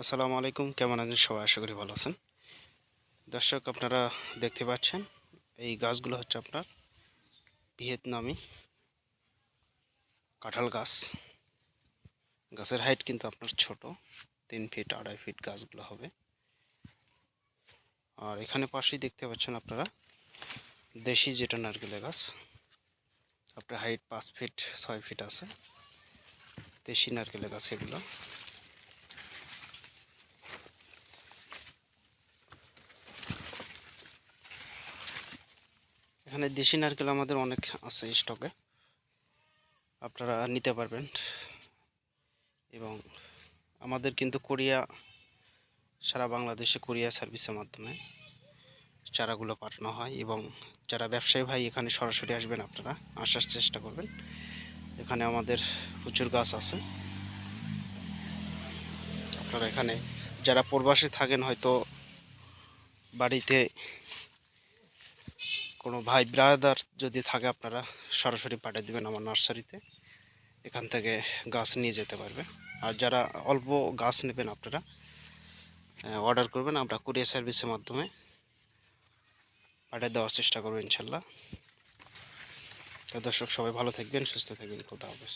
আসসালামু আলাইকুম, কেমন আছেন সবাই? আশা করি ভালো আছেন। দর্শক, আপনারা দেখতে পাচ্ছেন, এই গাছগুলো হচ্ছে আপনার ভিয়েতনামি কাঁঠাল গাছ। গাছের হাইট কিন্তু আপনার ছোট, তিন ফিট, আড়াই ফিট গাছগুলো হবে। আর এখানে পাশেই দেখতে পাচ্ছেন আপনারা দেশি যেটা নারকেলের গাছ। আপনার হাইট পাঁচ ফিট, ছয় ফিট আছে। দেশি নারকেলের গাছ এগুলো। এখানে দেশি নারকেল আমাদের অনেক আছে স্টকে। আপনারা নিতে পারবেন। এবং আমাদের কিন্তু কোরিয়া, সারা বাংলাদেশে কোরিয়া সার্ভিসের মাধ্যমে চারাগুলো পাঠানো হয়। এবং যারা ব্যবসায়ী ভাই, এখানে সরাসরি আসবেন আপনারা, আসার চেষ্টা করবেন। এখানে আমাদের প্রচুর গাছ আছে। আপনারা এখানে যারা প্রবাসী থাকেন, হয়তো বাড়িতে কোনো ভাই ব্রাদার যদি থাকে আপনারা, সরাসরি পাঠিয়ে দেবেন আমার নার্সারিতে। এখান থেকে গাছ নিয়ে যেতে পারবে আর যারা অল্প গাছ নেবেন আপনারা অর্ডার করবেন, আমরা কুরিয়ার সার্ভিসের মাধ্যমে পাঠিয়ে দেওয়ার চেষ্টা করব ইনশাল্লাহ। তো দর্শক, সবাই ভালো থাকবেন, সুস্থ থাকবেন। খুদা হাফেজ।